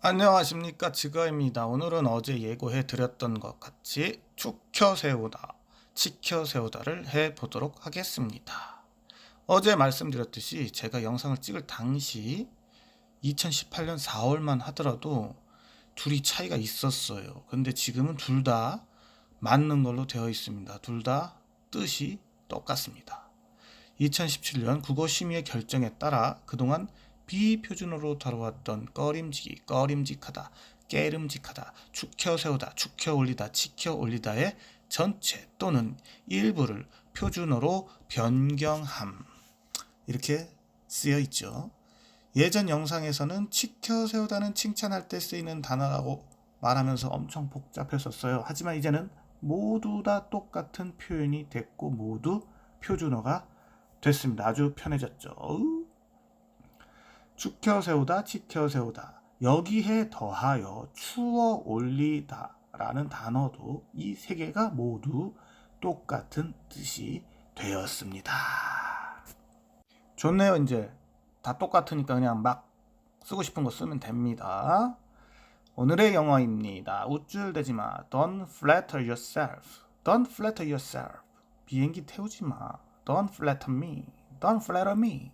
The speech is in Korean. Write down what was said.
안녕하십니까 지가입니다. 오늘은 어제 예고해 드렸던 것 같이 축켜 세우다, 치켜 세우다를 해 보도록 하겠습니다. 어제 말씀드렸듯이 제가 영상을 찍을 당시 2018년 4월만 하더라도 둘이 차이가 있었어요. 근데 지금은 둘 다 맞는 걸로 되어 있습니다. 둘 다 뜻이 똑같습니다. 2017년 국어 심의의 결정에 따라 그동안 비표준어로 다뤄왔던 꺼림지기, 꺼림직하다, 깨름직하다, 축혀 세우다, 축혀 올리다, 치켜 올리다의 전체 또는 일부를 표준어로 변경함. 이렇게 쓰여 있죠. 예전 영상에서는 치켜 세우다는 칭찬할 때 쓰이는 단어라고 말하면서 엄청 복잡했었어요. 하지만 이제는 모두 다 똑같은 표현이 됐고 모두 표준어가 됐습니다. 아주 편해졌죠. 축혀 세우다, 치켜 세우다. 여기에 더하여 추어 올리다 라는 단어도 이 세 개가 모두 똑같은 뜻이 되었습니다. 좋네요, 이제. 다 똑같으니까 그냥 막 쓰고 싶은 거 쓰면 됩니다. 오늘의 영어입니다. 우쭐대지 마. Don't flatter yourself. Don't flatter yourself. 비행기 태우지 마. Don't flatter me. Don't flatter me.